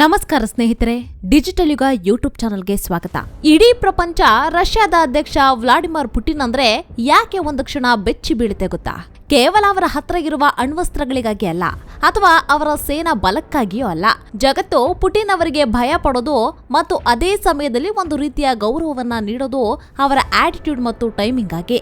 ನಮಸ್ಕಾರ ಸ್ನೇಹಿತರೆ ಡಿಜಿಟಲ್ ಯುಗ ಯೂಟ್ಯೂಬ್ ಚಾನಲ್ಗೆ ಸ್ವಾಗತ. ಇಡೀ ಪ್ರಪಂಚ ರಷ್ಯಾದ ಅಧ್ಯಕ್ಷ ವ್ಲಾಡಿಮಿರ್ ಪುಟಿನ್ ಅಂದ್ರೆ ಯಾಕೆ ಒಂದು ಕ್ಷಣ ಬೆಚ್ಚಿ ಬೀಳುತ್ತೆ ಗೊತ್ತಾ? ಕೇವಲ ಅವರ ಹತ್ರ ಇರುವ ಅಣ್ವಸ್ತ್ರಗಳಿಗಾಗಿ ಅಲ್ಲ, ಅಥವಾ ಅವರ ಸೇನಾ ಬಲಕ್ಕಾಗಿಯೂ ಅಲ್ಲ. ಜಗತ್ತು ಪುಟಿನ್ ಅವರಿಗೆ ಭಯ ಪಡೋದು ಮತ್ತು ಅದೇ ಸಮಯದಲ್ಲಿ ಒಂದು ರೀತಿಯ ಗೌರವವನ್ನ ನೀಡೋದು ಅವರ ಆಟಿಟ್ಯೂಡ್ ಮತ್ತು ಟೈಮಿಂಗ್ ಆಗಿ.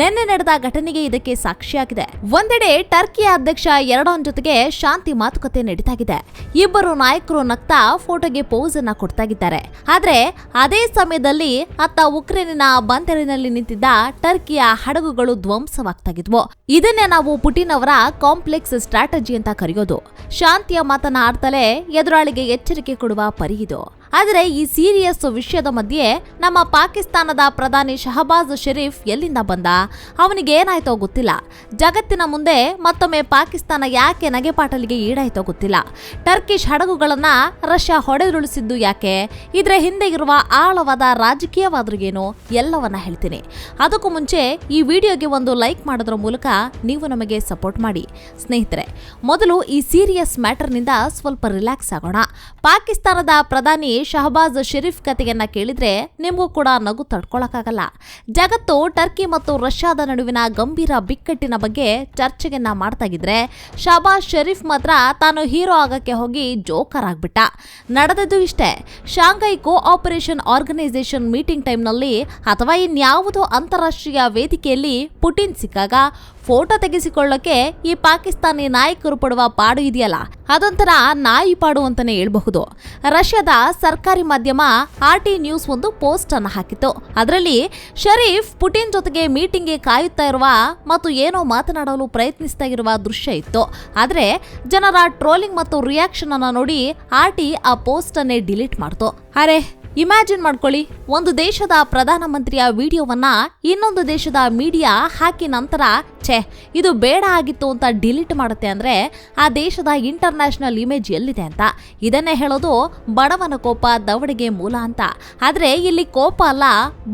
ನಿನ್ನೆ ನಡೆದ ಘಟನೆಗೆ ಇದಕ್ಕೆ ಸಾಕ್ಷಿಯಾಗಿದೆ. ಒಂದೆಡೆ ಟರ್ಕಿಯ ಅಧ್ಯಕ್ಷ ಎರಡೋನ್ ಜೊತೆಗೆ ಶಾಂತಿ ಮಾತುಕತೆ ನಡೀತಾಗಿದೆ. ಇಬ್ಬರು ನಾಯಕರು ನಗ್ತಾ ಫೋಟೋಗೆ ಪೋಸ್ ಅನ್ನ ಕೊಡ್ತಾಗಿದ್ದಾರೆ ಆದ್ರೆ ಅದೇ ಸಮಯದಲ್ಲಿ ಅತ್ತ ಉಕ್ರೇನಿನ ಬಂದರಿನಲ್ಲಿ ನಿಂತಿದ್ದ ಟರ್ಕಿಯ ಹಡಗುಗಳು ಧ್ವಂಸವಾಗ್ತಾಗಿದ್ವು ಇದನ್ನೇ ನಾವು ಪುಟಿನ್ ಅವರ ಕಾಂಪ್ಲೆಕ್ಸ್ ಸ್ಟ್ರಾಟಜಿ ಅಂತ ಕರೆಯೋದು. ಶಾಂತಿಯ ಮಾತನ್ನ ಆಡ್ತಲೇ ಎದುರಾಳಿಗೆ ಎಚ್ಚರಿಕೆ ಕೊಡುವ ಪರಿ ಇದು ಆದರೆ ಈ ಸೀರಿಯಸ್ ವಿಷಯದ ಮಧ್ಯೆ ನಮ್ಮ ಪಾಕಿಸ್ತಾನದ ಪ್ರಧಾನಿ ಶಹಬಾಜ್ ಶರೀಫ್ ಎಲ್ಲಿಂದ ಬಂದ? ಅವನಿಗೆ ಏನಾಯ್ತೋ ಗೊತ್ತಿಲ್ಲ. ಜಗತ್ತಿನ ಮುಂದೆ ಮತ್ತೊಮ್ಮೆ ಪಾಕಿಸ್ತಾನ ಯಾಕೆ ನಗೆಪಾಟಲಿಗೆ ಈಡಾಯ್ತೋ ಗೊತ್ತಿಲ್ಲ. ಟರ್ಕಿಶ್ ಹಡಗುಗಳನ್ನ ರಷ್ಯಾ ಹೊಡೆದುರುಳಿಸಿದ್ದು ಯಾಕೆ? ಇದರ ಹಿಂದೆ ಇರುವ ಆಳವಾದ ರಾಜಕೀಯವಾದ್ರಿಗೇನು? ಎಲ್ಲವನ್ನ ಹೇಳ್ತೀನಿ. ಅದಕ್ಕೂ ಮುಂಚೆ ಈ ವಿಡಿಯೋಗೆ ಒಂದು ಲೈಕ್ ಮಾಡೋದ್ರ ಮೂಲಕ ನೀವು ನಮಗೆ ಸಪೋರ್ಟ್ ಮಾಡಿ. ಸ್ನೇಹಿತರೆ, ಮೊದಲು ಈ ಸೀರಿಯಸ್ ಮ್ಯಾಟರ್ನಿಂದ ಸ್ವಲ್ಪ ರಿಲ್ಯಾಕ್ಸ್ ಆಗೋಣ. ಪಾಕಿಸ್ತಾನದ ಪ್ರಧಾನಿ ಶಹಬಾಜ್ ಶರೀಫ್ ಕಥೆಯನ್ನ ಕೇಳಿದ್ರೆ ನಿಮಗೂ ಕೂಡ ನಗು ತಡ್ಕೊಳಕ್ಕಾಗಲ್ಲ. ಜಗತ್ತು ಟರ್ಕಿ ಮತ್ತು ರಷ್ಯಾದ ನಡುವಿನ ಗಂಭೀರ ಬಿಕ್ಕಟ್ಟಿನ ಬಗ್ಗೆ ಚರ್ಚೆಯನ್ನ ಮಾಡ್ತಾಗಿದ್ರೆ ಶಹಬಾಜ್ ಶರೀಫ್ ಮಾತ್ರ ತಾನು ಹೀರೋ ಆಗಕ್ಕೆ ಹೋಗಿ ಜೋಕರ್ ಆಗ್ಬಿಟ್ಟ. ನಡೆದದ್ದು ಇಷ್ಟೇ. Shanghai cooperation organisation meeting ಟೈಮ್ನಲ್ಲಿ ಅಥವಾ ಇನ್ಯಾವುದೋ ಅಂತಾರಾಷ್ಟ್ರೀಯ ವೇದಿಕೆಯಲ್ಲಿ ಪುಟಿನ್ ಸಿಕ್ಕಾಗ ಫೋಟೋ ತೆಗೆಸಿಕೊಳ್ಳಕ್ಕೆ ಈ ಪಾಕಿಸ್ತಾನಿ ನಾಯಕರು ಪಡುವ ಪಾಡು ಇದೆಯಲ್ಲ? ಅದೊಂಥರ ನಾಯಿ ಪಾಡು ಅಂತಾನೆ ಹೇಳ್ಬಹುದು. ರಷ್ಯಾದ ಸರ್ಕಾರಿ ಮಾಧ್ಯಮ ಆರ್ ಟಿ ನ್ಯೂಸ್ ಒಂದು ಪೋಸ್ಟ್ ಅನ್ನು ಹಾಕಿತ್ತು. ಅದರಲ್ಲಿ, ಶರೀಫ್ ಪುಟಿನ್ ಜೊತೆಗೆ ಮೀಟಿಂಗ್ಗೆ ಕಾಯುತ್ತಾ ಇರುವ ಮತ್ತು ಏನೋ ಮಾತನಾಡಲು ಪ್ರಯತ್ನಿಸ್ತಾ ಇರುವ ದೃಶ್ಯ ಇತ್ತು. ಆದರೆ, ಜನರ ಟ್ರೋಲಿಂಗ್ ಮತ್ತು ರಿಯಾಕ್ಷನ್ ಅನ್ನ ನೋಡಿ ಆರ್ ಟಿ ಆ ಪೋಸ್ಟ್ ಅನ್ನೇ ಡಿಲೀಟ್ ಮಾಡ್ತು. ಅರೆ ಇಮ್ಯಾಜಿನ್ ಮಾಡ್ಕೊಳ್ಳಿ, ಒಂದು ದೇಶದ ಪ್ರಧಾನಮಂತ್ರಿಯ ವಿಡಿಯೋವನ್ನ ಇನ್ನೊಂದು ದೇಶದ ಮೀಡಿಯಾ ಹಾಕಿ ನಂತರ, ಛೇ, ಇದು ಬೇಡ ಆಗಿತ್ತು ಅಂತ ಡಿಲೀಟ್ ಮಾಡುತ್ತೆ ಅಂದ್ರೆ ಆ ದೇಶದ ಇಂಟರ್ನ್ಯಾಷನಲ್ ಇಮೇಜ್ ಎಲ್ಲಿದೆ ಅಂತ. ಇದನ್ನೇ ಹೇಳೋದು ಬಡವನ ಕೋಪ, ದವಡಿಗೆ ಮೂಲ ಅಂತ. ಆದ್ರೆ ಇಲ್ಲಿ ಕೋಪ ಅಲ್ಲ,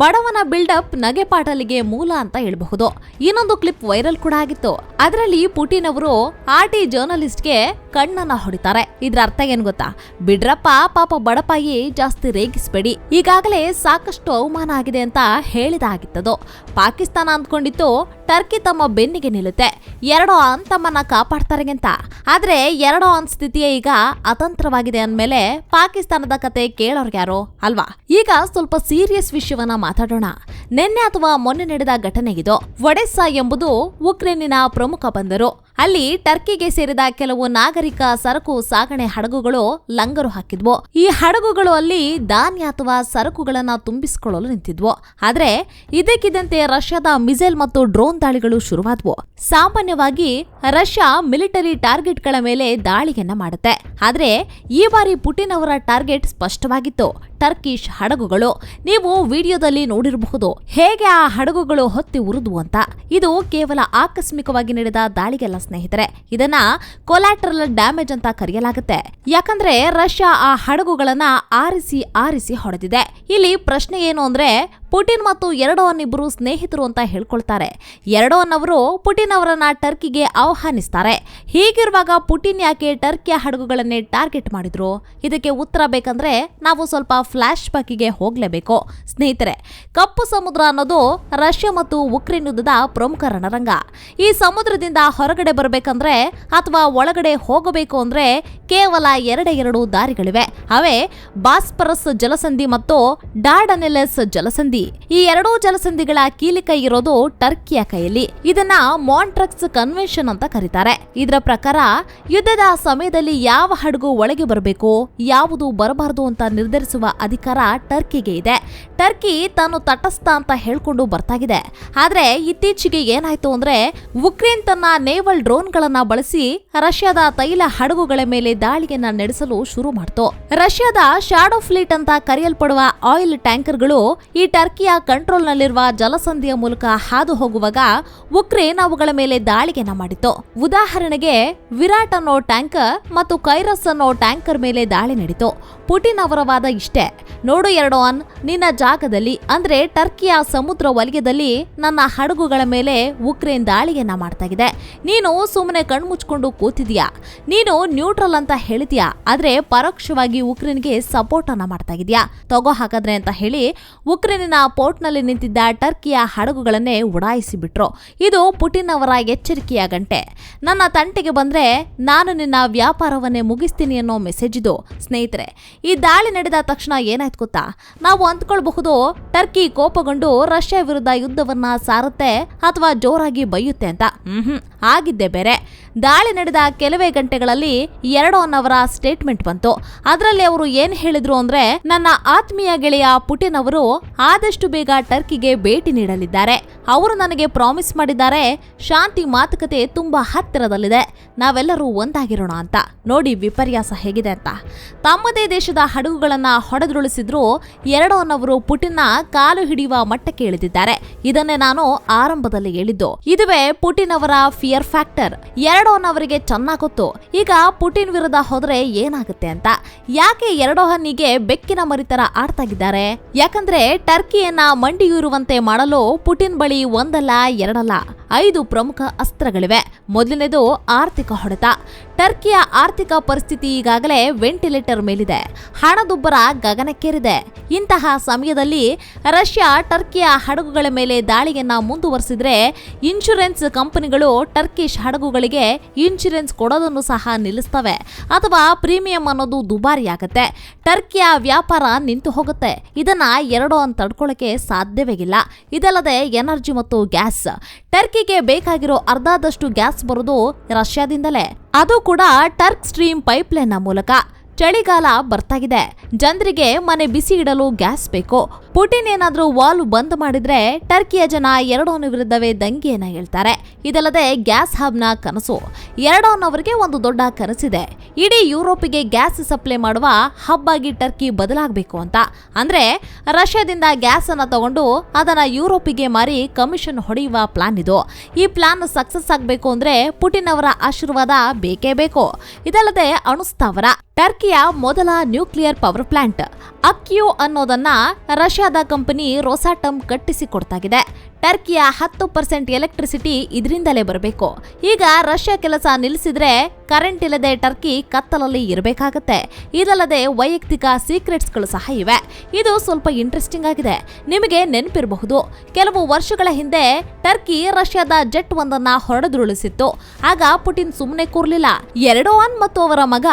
ಬಡವನ ಬಿಲ್ಡಪ್ ನಗೆಪಾಟಲಿಗೆ ಮೂಲ ಅಂತ ಹೇಳಬಹುದು. ಇನ್ನೊಂದು ಕ್ಲಿಪ್ ವೈರಲ್ ಕೂಡ ಆಗಿತ್ತು. ಅದರಲ್ಲಿ ಪುಟಿನ್ ಅವರು ಆರ್ ಟಿ ಜರ್ನಲಿಸ್ಟ್ಗೆ ಕಣ್ಣನ್ನ ಹೊಡಿತಾರೆ. ಇದ್ರ ಅರ್ಥ ಏನ್ ಗೊತ್ತಾ? ಬಿಡ್ರಪ್ಪ, ಪಾಪ ಬಡಪಾಯಿ ಜಾಸ್ತಿ ರೇಗಿಸ್ಬೇಡಿ ಈಗಾಗಲೇ ಸಾಕಷ್ಟು ಅವಮಾನ ಆಗಿದೆ ಅಂತ ಹೇಳಿದಾಗಿತ್ತದು. ಪಾಕಿಸ್ತಾನ ಅಂದ್ಕೊಂಡಿತ್ತು ಟರ್ಕಿ ತಮ್ಮ ಬೆನ್ನಿಗೆ ನಿಲ್ಲುತ್ತೆ. ಎರಡೋ ಅಂತಮ್ಮನ್ನ ತಮ್ಮನ್ನ ಕಾಪಾಡ್ತಾರೆ ಅಂತ. ಆದ್ರೆ ಎರಡೋ ಅನ್ ಸ್ಥಿತಿಯೇ ಈಗ ಅತಂತ್ರವಾಗಿದೆ ಅಂದಮೇಲೆ ಪಾಕಿಸ್ತಾನದ ಕತೆ ಕೇಳೋರ್ಗ್ಯಾರೋ ಅಲ್ವಾ? ಈಗ ಸ್ವಲ್ಪ ಸೀರಿಯಸ್ ವಿಷಯವನ್ನ ಮಾತಾಡೋಣ. ನಿನ್ನೆ ಅಥವಾ ಮೊನ್ನೆ ನಡೆದ ಘಟನೆಗಿದು ಒಡೆಸ್ಸಾ ಎಂಬುದು ಉಕ್ರೇನಿನ ಪ್ರಮುಖ ಬಂದರು. ಅಲ್ಲಿ ಟರ್ಕಿಗೆ ಸೇರಿದ ಕೆಲವು ನಾಗರಿಕ ಸರಕು ಸಾಗಣೆ ಹಡಗುಗಳು ಲಂಗರು ಹಾಕಿದ್ವು. ಈ ಹಡಗುಗಳು ಅಲ್ಲಿ ಧಾನ್ಯ ಅಥವಾ ಸರಕುಗಳನ್ನ ತುಂಬಿಸಿಕೊಳ್ಳಲು ನಿಂತಿದ್ವು. ಆದ್ರೆ ಇದಕ್ಕಿದ್ದಂತೆ ರಷ್ಯಾದ ಮಿಸೈಲ್ ಮತ್ತು ಡ್ರೋನ್ ದಾಳಿಗಳು ಶುರುವಾದ್ವು. ಸಾಮಾನ್ಯವಾಗಿ ರಷ್ಯಾ ಮಿಲಿಟರಿ ಟಾರ್ಗೆಟ್ಗಳ ಮೇಲೆ ದಾಳಿಯನ್ನ ಮಾಡುತ್ತೆ. ಆದ್ರೆ ಈ ಬಾರಿ ಪುಟಿನ್ ಅವರ ಟಾರ್ಗೆಟ್ ಸ್ಪಷ್ಟವಾಗಿತ್ತು. ಟರ್ಕಿಶ್ ಹಡಗುಗಳು ನೀವು ವಿಡಿಯೋದಲ್ಲಿ ನೋಡಿರಬಹುದು. ಹೇಗೆ ಆ ಹಡಗುಗಳು ಹೊತ್ತಿ ಉರಿದು ಅಂತ. ಇದು ಕೇವಲ ಆಕಸ್ಮಿಕವಾಗಿ ನಡೆದ ದಾಳಿಗೆಲ್ಲ ಸ್ನೇಹಿತರೆ. ಇದನ್ನ ಕೊಲಾಟ್ರಲ್ ಡ್ಯಾಮೇಜ್ ಅಂತ ಕರೆಯಲಾಗುತ್ತೆ. ಯಾಕಂದ್ರೆ ರಷ್ಯಾ ಆ ಹಡಗುಗಳನ್ನ ಆರಿಸಿ ಆರಿಸಿ ಹೊಡೆದಿದೆ. ಇಲ್ಲಿ ಪ್ರಶ್ನೆ ಏನು ಅಂದ್ರೆ ಪುಟಿನ್ ಮತ್ತು ಎರಡೋನ್ ಇಬ್ಬರು ಸ್ನೇಹಿತರು ಅಂತ ಹೇಳ್ಕೊಳ್ತಾರೆ. ಎರಡೋನ್ ಅವರು ಪುಟಿನ್ ಅವರನ್ನ ಟರ್ಕಿಗೆ ಆಹ್ವಾನಿಸ್ತಾರೆ. ಹೀಗಿರುವಾಗ ಪುಟಿನ್ ಯಾಕೆ ಟರ್ಕಿಯ ಹಡಗುಗಳನ್ನೇ ಟಾರ್ಗೆಟ್ ಮಾಡಿದ್ರು? ಇದಕ್ಕೆ ಉತ್ತರ ಬೇಕಂದ್ರೆ ನಾವು ಸ್ವಲ್ಪ ಫ್ಲಾಶ್ ಬ್ಯಾಕಿಗೆ ಹೋಗ್ಲೇಬೇಕು. ಸ್ನೇಹಿತರೆ, ಕಪ್ಪು ಸಮುದ್ರ ಅನ್ನೋದು ರಷ್ಯಾ ಮತ್ತು ಉಕ್ರೇನ್ ಯುದ್ಧದ ಪ್ರಮುಖ ರಣರಂಗ. ಈ ಸಮುದ್ರದಿಂದ ಹೊರಗಡೆ ಬರಬೇಕಂದ್ರೆ ಅಥವಾ ಒಳಗಡೆ ಹೋಗಬೇಕು ಅಂದ್ರೆ ಕೇವಲ ಎರಡೇ ಎರಡು ದಾರಿಗಳಿವೆ. ಅವೇ ಬಾಸ್ಪರಸ್ ಜಲಸಂಧಿ ಮತ್ತು ಡಾರ್ಡನೆಲೆಸ್ ಜಲಸಂಧಿ. ಈ ಎರಡೂ ಜಲಸಂಧಿಗಳ ಕೀಲಿಕೈ ಇರೋದು ಟರ್ಕಿಯ ಕೈಯಲ್ಲಿ. ಇದನ್ನ ಮಾಂಟ್ರಕ್ಸ್ ಕನ್ವೆನ್ಷನ್ ಅಂತ ಕರೀತಾರೆ. ಇದರ ಪ್ರಕಾರ ಯುದ್ಧದ ಸಮಯದಲ್ಲಿ ಯಾವ ಹಡಗು ಒಳಗೆ ಬರಬೇಕು, ಯಾವುದು ಬರಬಾರದು ಅಂತ ನಿರ್ಧರಿಸುವ ಅಧಿಕಾರ ಟರ್ಕಿಗೆ ಇದೆ. ಟರ್ಕಿ ತಾನು ತಟಸ್ಥ ಅಂತ ಹೇಳ್ಕೊಂಡು ಬರ್ತಾಗಿದೆ. ಆದ್ರೆ ಇತ್ತೀಚೆಗೆ ಏನಾಯ್ತು ಅಂದ್ರೆ ಉಕ್ರೇನ್ ತನ್ನ ನೇವಲ್ ಡ್ರೋನ್ಗಳನ್ನ ಬಳಸಿ ರಷ್ಯಾದ ತೈಲ ಹಡಗುಗಳ ಮೇಲೆ ದಾಳಿಯನ್ನ ನಡೆಸಲು ಶುರು ಮಾಡ್ತು. ರಷ್ಯಾದ ಶಾಡೋ ಫ್ಲೀಟ್ ಅಂತ ಕರೆಯಲ್ಪಡುವ ಆಯಿಲ್ ಟ್ಯಾಂಕರ್ಗಳು ಈ ಟರ್ಕಿಯ ಕಂಟ್ರೋಲ್ನಲ್ಲಿರುವ ಜಲಸಂಧಿಯ ಮೂಲಕ ಹಾದು ಹೋಗುವಾಗ ಉಕ್ರೇನ್ ಅವುಗಳ ಮೇಲೆ ದಾಳಿಯನ್ನ ಮಾಡಿತ್ತು. ಉದಾಹರಣೆಗೆ ವಿರಾಟ್ ಅನ್ನೋ ಟ್ಯಾಂಕರ್ ಮತ್ತು ಕೈರಸ್ ಅನ್ನೋ ಟ್ಯಾಂಕರ್ ಮೇಲೆ ದಾಳಿ ನಡೀತು. ಪುಟಿನ್ ಅವರ ವಾದ ಇಷ್ಟೇ. ನೋಡು ಎರಡೋನ್ ನಿನ್ನ ಜಾಗದಲ್ಲಿ, ಅಂದ್ರೆ ಟರ್ಕಿಯ ಸಮುದ್ರ ವಲಯದಲ್ಲಿ ನನ್ನ ಹಡಗುಗಳ ಮೇಲೆ ಉಕ್ರೇನ್ ದಾಳಿಯನ್ನ ಮಾಡ್ತಾ ಇದೆ. ನೀನು ಸುಮ್ಮನೆ ಕಣ್ಮುಚ್ಕೊಂಡು ಕೂತಿದ್ಯಾ? ನೀನು ನ್ಯೂಟ್ರಲ್ ಅಂತ ಹೇಳಿದ್ಯಾ? ಆದ್ರೆ ಪರೋಕ್ಷವಾಗಿ ಉಕ್ರೇನ್ಗೆ ಸಪೋರ್ಟ್ ಅನ್ನ ಮಾಡ್ತಾ ಇದೆಯಾ? ತಗೋ ಹಾಗಾದ್ರೆ ಅಂತ ಹೇಳಿ ಉಕ್ರೇನಿನ ಪೋರ್ಟ್ನಲ್ಲಿ ನಿಂತಿದ್ದ ಟರ್ಕಿಯ ಹಡಗುಗಳನ್ನೇ ಉಡಾಯಿಸಿ ಬಿಟ್ರು ಇದು ಪುಟಿನ್ ಅವರ ಎಚ್ಚರಿಕೆಯ ಗಂಟೆ. ನನ್ನ ತಂಟೆಗೆ ಬಂದ್ರೆ ನಾನು ನಿನ್ನ ವ್ಯಾಪಾರವನ್ನೇ ಮುಗಿಸ್ತೀನಿ ಅನ್ನೋ ಮೆಸೇಜ್ ಇದು. ಸ್ನೇಹಿತರೆ, ಈ ದಾಳಿ ನಡೆದ ತಕ್ಷಣ ಏನಾಯ್ತು ಗೊತ್ತಾ? ನಾವು ಅಂದ್ಕೊಳ್ಬಹುದು ಟರ್ಕಿ ಕೋಪಗೊಂಡು ರಷ್ಯಾ ವಿರುದ್ಧ ಯುದ್ಧವನ್ನ ಸಾರುತ್ತೆ ಅಥವಾ ಜೋರಾಗಿ ಬೈಯುತ್ತೆ ಅಂತ. ಹ್ಮ್ ಆಗಿದ್ದೆ ಬೇರೆ. ದಾಳಿ ನಡೆದ ಕೆಲವೇ ಗಂಟೆಗಳಲ್ಲಿ ಎರಡೋನ್ ಅವರ ಸ್ಟೇಟ್ಮೆಂಟ್ ಬಂತು. ಅದರಲ್ಲಿ ಅವರು ಏನ್ ಹೇಳಿದ್ರು ಅಂದ್ರೆ, ನನ್ನ ಆತ್ಮೀಯ ಗೆಳೆಯ ಪುಟಿನ್ ಅವರು ಆದಷ್ಟು ಬೇಗ ಟರ್ಕಿಗೆ ಭೇಟಿ ನೀಡಲಿದ್ದಾರೆ. ಅವರು ನನಗೆ ಪ್ರಾಮಿಸ್ ಮಾಡಿದ್ದಾರೆ, ಶಾಂತಿ ಮಾತುಕತೆ ತುಂಬಾ ಹತ್ತಿರದಲ್ಲಿದೆ. ನಾವೆಲ್ಲರೂ ಒಂದಾಗಿರೋಣ ಅಂತ. ನೋಡಿ ವಿಪರ್ಯಾಸ ಹೇಗಿದೆ ಅಂತ. ತಮ್ಮದೇ ದೇಶದ ಹಡಗುಗಳನ್ನ ಹೊಡೆದುರುಳಿಸಿದ್ರು ಎರಡೋನ್ ಅವರು ಪುಟಿನ್ನ ಕಾಲು ಹಿಡಿಯುವ ಮಟ್ಟಕ್ಕೆ ಇಳಿದಿದ್ದಾರೆ. ಇದನ್ನೇ ನಾನು ಆರಂಭದಲ್ಲಿ ಹೇಳಿದ್ದು. ಇದುವೇ ಪುಟಿನ್ ಅವರ ಫಿಯರ್ ಫ್ಯಾಕ್ಟರ್ ಎರಡೋನ್ ಅವರಿಗೆ ಚೆನ್ನಾಗಿ ಗೊತ್ತು ಈಗ ಪುಟಿನ್ ವಿರುದ್ಧ ಹೋದ್ರೆ ಏನಾಗುತ್ತೆ ಅಂತ. ಯಾಕೆ ಎರಡೋಹನ್ನಿಗೆ ಬೆಕ್ಕಿನ ಮರಿತರ ಆಡ್ತಾಗಿದ್ದಾರೆ? ಯಾಕಂದ್ರೆ ಟರ್ಕಿಯನ್ನ ಮಂಡಿಯೂರುವಂತೆ ಮಾಡಲು ಪುಟಿನ್ ಬಳಿ ಒಂದಲ್ಲ, ಎರಡಲ್ಲ, ಐದು ಪ್ರಮುಖ ಅಸ್ತ್ರಗಳಿವೆ. ಮೊದಲನೇದು ಆರ್ಥಿಕ ಹೊಡೆತ. ಟರ್ಕಿಯ ಆರ್ಥಿಕ ಪರಿಸ್ಥಿತಿ ಈಗಾಗಲೇ ವೆಂಟಿಲೇಟರ್ ಮೇಲಿದೆ. ಹಣದುಬ್ಬರ ಗಗನಕ್ಕೇರಿದೆ. ಇಂತಹ ಸಮಯದಲ್ಲಿ ರಷ್ಯಾ ಟರ್ಕಿಯ ಹಡಗುಗಳ ಮೇಲೆ ದಾಳಿಯನ್ನ ಮುಂದುವರೆಸಿದ್ರೆ ಇನ್ಶೂರೆನ್ಸ್ ಕಂಪನಿಗಳು ಟರ್ಕಿಶ್ ಹಡಗುಗಳಿಗೆ ಇನ್ಶೂರೆನ್ಸ್ ಕೊಡೋದನ್ನು ಸಹ ನಿಲ್ಲಿಸ್ತವೆ. ಅಥವಾ ಪ್ರೀಮಿಯಂ ಅನ್ನೋದು ದುಬಾರಿ ಆಗುತ್ತೆ ಟರ್ಕಿಯ ವ್ಯಾಪಾರ ನಿಂತು ಹೋಗುತ್ತೆ. ಇದನ್ನ ಎರಡು ಅಂತ ತಡ್ಕೊಳ್ಳೋಕೆ ಸಾಧ್ಯವೇ ಇಲ್ಲ. ಇದಲ್ಲದೆ ಎನರ್ಜಿ ಮತ್ತು ಗ್ಯಾಸ್. ಟರ್ಕಿಗೆ ಬೇಕಾಗಿರೋ ಅರ್ಧದಷ್ಟು ಗ್ಯಾಸ್ ಬರೋದು ರಷ್ಯಾದಿಂದಲೇ. ಅದು ಕೂಡ ಟರ್ಕ್ ಸ್ಟ್ರೀಮ್ ಪೈಪ್ಲೈನ್ನ ಮೂಲಕ. ಚಳಿಗಾಲ ಬರ್ತಾಗಿದೆ. ಜನರಿಗೆ ಮನೆ ಬಿಸಿ ಇಡಲು ಗ್ಯಾಸ್ ಬೇಕು. ಪುಟಿನ್ ಏನಾದರೂ ವಾಲ್ ಬಂದ್ ಮಾಡಿದ್ರೆ ಟರ್ಕಿಯ ಜನ ಎರಡೋನ ವಿರುದ್ಧವೇ ದಂಗೆಯನ್ನ ಹೇಳ್ತಾರೆ. ಇದಲ್ಲದೆ ಗ್ಯಾಸ್ ಹಬ್ನ ಕನಸು. ಎರಡೋನ್ ಅವರಿಗೆ ಒಂದು ದೊಡ್ಡ ಕನಸಿದೆ. ಇಡೀ ಯುರೋಪಿಗೆ ಗ್ಯಾಸ್ ಸಪ್ಲೈ ಮಾಡುವ ಹಬ್ ಆಗಿ ಟರ್ಕಿ ಬದಲಾಗಬೇಕು ಅಂತ. ಅಂದ್ರೆ ರಷ್ಯಾದಿಂದ ಗ್ಯಾಸ್ ಅನ್ನ ತಗೊಂಡು ಅದನ್ನ ಯುರೋಪಿಗೆ ಮಾರಿ ಕಮಿಷನ್ ಹೊಡೆಯುವ ಪ್ಲಾನ್ ಇದು. ಈ ಪ್ಲಾನ್ ಸಕ್ಸಸ್ ಆಗಬೇಕು ಅಂದ್ರೆ ಪುಟಿನ್ ಅವರ ಆಶೀರ್ವಾದ ಬೇಕೇ ಬೇಕು. ಇದಲ್ಲದೆ ಅಣುಸ್ಥಾವರ ಟರ್ಕಿಯ ಮೊದಲ ನ್ಯೂಕ್ಲಿಯರ್ ಪವರ್ ಪ್ಲಾಂಟ್ ಅಕ್ಯೂ ಅನ್ನೋದನ್ನ ರಷ್ಯಾದ ಕಂಪನಿ ರೋಸಾಟಮ್ ಕಟ್ಟಿಸಿಕೊಡ್ತಾಗಿದೆ ಟರ್ಕಿಯ ಹತ್ತು ಪರ್ಸೆಂಟ್ ಎಲೆಕ್ಟ್ರಿಸಿಟಿ ಇದರಿಂದಲೇ ಬರಬೇಕು. ಈಗ ರಷ್ಯಾ ಕೆಲಸ ನಿಲ್ಲಿಸಿದ್ರೆ ಕರೆಂಟ್ ಇಲ್ಲದೆ ಟರ್ಕಿ ಕತ್ತಲಲ್ಲಿ ಇರಬೇಕಾಗತ್ತೆ. ಇದಲ್ಲದೆ ವೈಯಕ್ತಿಕ ಸೀಕ್ರೆಟ್ಸ್ಗಳು ಸಹ ಇವೆ. ಇದು ಸ್ವಲ್ಪ ಇಂಟ್ರೆಸ್ಟಿಂಗ್ ಆಗಿದೆ. ನಿಮಗೆ ನೆನಪಿರಬಹುದು, ಕೆಲವು ವರ್ಷಗಳ ಹಿಂದೆ ಟರ್ಕಿ ರಷ್ಯಾದ ಜೆಟ್ ಒಂದನ್ನ ಹೊರಡದುರುಳಿಸಿತ್ತು ಆಗ ಪುಟಿನ್ ಸುಮ್ಮನೆ ಕೂರ್ಲಿಲ್ಲ. ಎರಡೋವಾನ್ ಮತ್ತು ಅವರ ಮಗ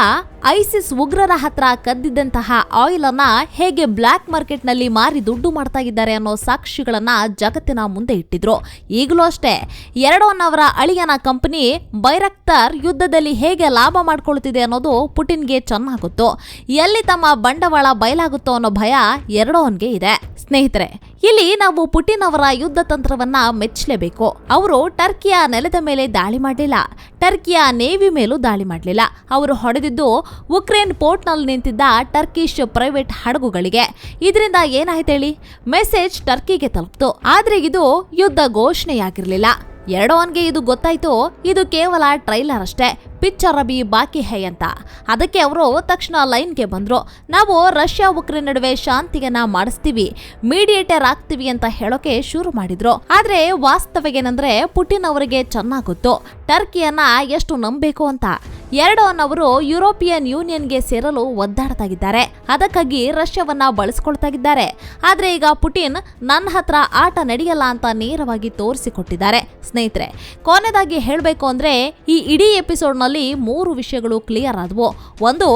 ಐಸಿಸ್ ಉಗ್ರರ ಹತ್ರ ಕದ್ದಿದ್ದಂತಹ ಆಯಿಲ್ ಅನ್ನ ಹೇಗೆ ಬ್ಲಾಕ್ ಮಾರ್ಕೆಟ್ನಲ್ಲಿ ಮಾರಿ ದುಡ್ಡು ಮಾಡ್ತಾ ಇದ್ದಾರೆ ಅನ್ನೋ ಸಾಕ್ಷಿಗಳನ್ನ ಜಗತ್ತಿನ ಮುಂದೆ ಇಟ್ಟಿದ್ರು. ಈಗಲೂ ಅಷ್ಟೇ, ಎರಡೋನ್ ಅವರ ಅಳಿಯನ ಕಂಪನಿ ಬೈರಕ್ತರ್ ಯುದ್ಧದಲ್ಲಿ ಹೇಗೆ ಲಾಭ ಮಾಡ್ಕೊಳ್ತಿದೆ ಅನ್ನೋದು ಪುಟಿನ್ಗೆ ಚೆನ್ನಾಗುತ್ತೋ ಗೊತ್ತು. ಎಲ್ಲಿ ತಮ್ಮ ಬಂಡವಾಳ ಬಯಲಾಗುತ್ತೋ ಅನ್ನೋ ಭಯ ಎರಡೋನ್ಗೆ ಇದೆ. ಸ್ನೇಹಿತರೆ ಇಲ್ಲಿ ನಾವು ಪುಟಿನ್ ಅವರ ಯುದ್ಧ ತಂತ್ರವನ್ನ ಮೆಚ್ಚಲೇಬೇಕು ಅವರು ಟರ್ಕಿಯ ನೆಲದ ಮೇಲೆ ದಾಳಿ ಮಾಡಲಿಲ್ಲ. ಟರ್ಕಿಯ ನೇವಿ ಮೇಲೂ ದಾಳಿ ಮಾಡಲಿಲ್ಲ. ಅವರು ಹೊಡೆದಿದ್ದು ಉಕ್ರೇನ್ ಪೋರ್ಟ್ನಲ್ಲಿ ನಿಂತಿದ್ದ ಟರ್ಕಿಶ್ ಪ್ರೈವೇಟ್ ಹಡಗುಗಳಿಗೆ. ಇದರಿಂದ ಏನಾಯ್ತು ಹೇಳಿ? ಮೆಸೇಜ್ ಟರ್ಕಿಗೆ ತಲುಪ್ತು. ಆದ್ರೆ ಇದು ಯುದ್ಧ ಘೋಷಣೆಯಾಗಿರ್ಲಿಲ್ಲ. ಎರಡೋನ್ಗೆ ಇದು ಗೊತ್ತಾಯ್ತು, ಇದು ಕೇವಲ ಟ್ರೈಲರ್ ಅಷ್ಟೇ, ಪಿಕ್ಚರ್ ಅಬಿ ಬಾಕಿ ಹೈ ಅಂತ. ಅದಕ್ಕೆ ಅವರು ತಕ್ಷಣ ಲೈನ್ಗೆ ಬಂದ್ರು. ನಾವು ರಷ್ಯಾ ಉಕ್ರೇನ್ ನಡುವೆ ಶಾಂತಿಯನ್ನ ಮಾಡಿಸ್ತೀವಿ, ಮೀಡಿಯೇಟರ್ ಆಗ್ತೀವಿ ಅಂತ ಹೇಳೋಕೆ ಶುರು ಮಾಡಿದ್ರು. ಆದ್ರೆ ವಾಸ್ತವ ಏನಂದ್ರೆ ಪುಟಿನ್ ಅವರಿಗೆ ಚೆನ್ನಾಗಿ ಗೊತ್ತು. ಟರ್ಕಿಯನ್ನ ಎಷ್ಟು ನಂಬಬೇಕು ಅಂತ. ಎರಡೋನ್ ಅವರು ಯುರೋಪಿಯನ್ ಯೂನಿಯನ್ಗೆ ಸೇರಲು ಒದ್ದಾಡ್ತಾಗಿದ್ದಾರೆ ಅದಕ್ಕಾಗಿ ರಷ್ಯಾವನ್ನ ಬಳಸ್ಕೊಳ್ತಾಗಿದ್ದಾರೆ ಆದ್ರೆ ಈಗ ಪುಟಿನ್ ನನ್ನ ಹತ್ರ ಆಟ ನಡೆಯಲ್ಲ ಅಂತ ನೇರವಾಗಿ ತೋರಿಸಿಕೊಟ್ಟಿದ್ದಾರೆ. ಸ್ನೇಹಿತರೆ ಕೊನೆಯದಾಗಿ ಹೇಳಬೇಕು ಅಂದ್ರೆ ಈ ಇಡೀ ಎಪಿಸೋಡ್ನಲ್ಲಿ ಮೂರು ವಿಷಯಗಳು ಕ್ಲಿಯರ್ ಆದವು. ಒಂದು,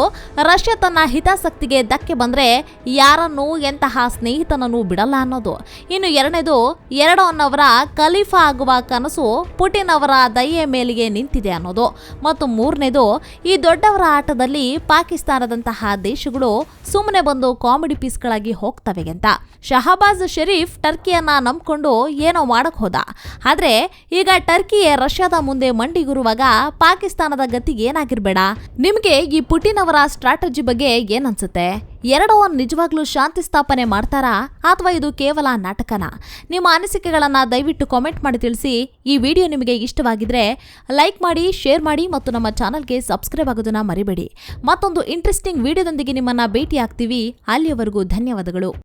ರಷ್ಯಾ ತನ್ನ ಹಿತಾಸಕ್ತಿಗೆ ಧಕ್ಕೆ ಬಂದ್ರೆ ಯಾರನ್ನು ಎಂತಹ ಸ್ನೇಹಿತನನ್ನು ಬಿಡಲ್ಲ ಅನ್ನೋದು. ಇನ್ನು ಎರಡನೇದು ಎರಡೋನ್ ಅವರ ಖಲೀಫಾ ಆಗುವ ಕನಸು ಪುಟಿನ್ ಅವರ ದಯೆ ಮೇಲಿಗೆ ನಿಂತಿದೆ ಅನ್ನೋದು. ಮತ್ತು ಮೂರನೇದು ಈ ದೊಡ್ಡವರ ಆಟದಲ್ಲಿ ಪಾಕಿಸ್ತಾನದಂತಹ ದೇಶಗಳು ಸುಮ್ಮನೆ ಬಂದು ಕಾಮಿಡಿ ಪೀಸ್ಗಳಾಗಿ ಹೋಗ್ತವೆ ಅಂತ. ಶಹಬಾಜ್ ಶರೀಫ್ ಟರ್ಕಿಯನ್ನ ನಂಬ್ಕೊಂಡು ಏನೋ ಮಾಡಕ್ ಹೋದ. ಆದ್ರೆ ಈಗ ಟರ್ಕಿಯೇ ರಷ್ಯಾದ ಮುಂದೆ ಮಂಡಿಗುರುವಾಗ ಪಾಕಿಸ್ತಾನದ ಗತಿಗೆ ಏನಾಗಿರ್ಬೇಡ. ನಿಮ್ಗೆ ಈ ಪುಟಿನ್ ಅವರ ಸ್ಟ್ರಾಟಜಿ ಬಗ್ಗೆ ಏನನ್ಸುತ್ತೆ ಎರಡೋ ನಿಜವಾಗ್ಲೂ ಶಾಂತಿ ಸ್ಥಾಪನೆ ಮಾಡ್ತಾರಾ ಅಥವಾ ಇದು ಕೇವಲ ನಾಟಕನ? ನಿಮ್ಮ ಅನಿಸಿಕೆಗಳನ್ನು ದಯವಿಟ್ಟು ಕಾಮೆಂಟ್ ಮಾಡಿ ತಿಳಿಸಿ. ಈ ವಿಡಿಯೋ ನಿಮಗೆ ಇಷ್ಟವಾಗಿದ್ರೆ ಲೈಕ್ ಮಾಡಿ ಶೇರ್ ಮಾಡಿ ಮತ್ತು ನಮ್ಮ ಚಾನಲ್ಗೆ ಸಬ್ಸ್ಕ್ರೈಬ್ ಆಗೋದನ್ನ ಮರಿಬೇಡಿ. ಮತ್ತೊಂದು ಇಂಟ್ರೆಸ್ಟಿಂಗ್ ವಿಡಿಯೋದೊಂದಿಗೆ ನಿಮ್ಮನ್ನ ಭೇಟಿ ಆಗ್ತೀವಿ ಅಲ್ಲಿಯವರೆಗೂ ಧನ್ಯವಾದಗಳು.